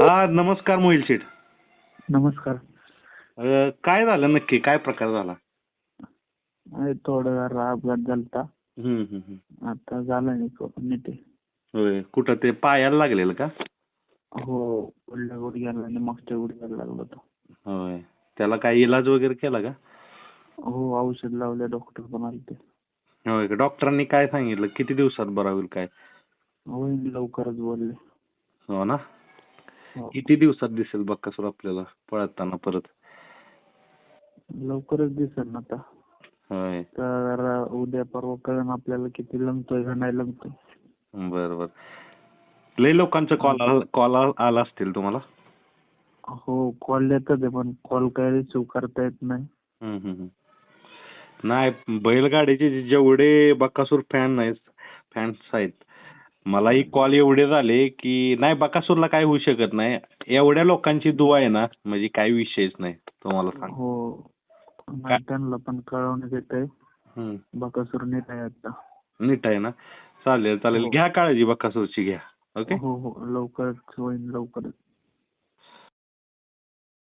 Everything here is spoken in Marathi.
हा नमस्कार मोहिल शेठ. नमस्कार. काय झालं नक्की? काय प्रकार झाला? थोडा अपघात हम्म. आता झाला नाही तो कुठं ते पायाला लागलेलं का? हो पुढल्या गुडघ्याला आणि मागच्या गुडघ्याला लागला होता. होय. त्याला काय इलाज वगैरे केला का? हो औषध लावले डॉक्टर पण आलते होय का? डॉक्टरांनी काय सांगितलं? किती दिवसात बरा होईल काय? होईल लवकरच बोलले. हो ना. किती दिवसात दिसेल बक्कासूर आपल्याला पळताना परत? लवकरच दिसेल ना आता. होय. तर उद्या परवा कळण आपल्याला किती लंगतोय का नाही लंगतोय बर बर लय लोकांचा कॉल कॉल आला असतील तुम्हाला? हो कॉल येतात आहे पण कॉल काय रिसिव्ह करता येत नाही. हम्म, हम्म, हम्म. नाही बैलगाडीचे जे- जेवढे बकासूर फॅन आहेत फॅन्स आहेत मलाही कॉल एवढे झाले की नाही बकासूरला काय होऊ शकत नाही. एवढ्या लोकांची दुआ आहे ना म्हणजे काही विषयच नाही तुम्हाला सांग हो नाही त्यांना पण कळवण्यात येत आहे हम्म. बकासूर नीट आहे आता. नीट आहे ना? चालेल चालेल. हो. घ्या काळजी बकासूरची घ्या. ओके? हो हो लवकरच होईल लवकरच.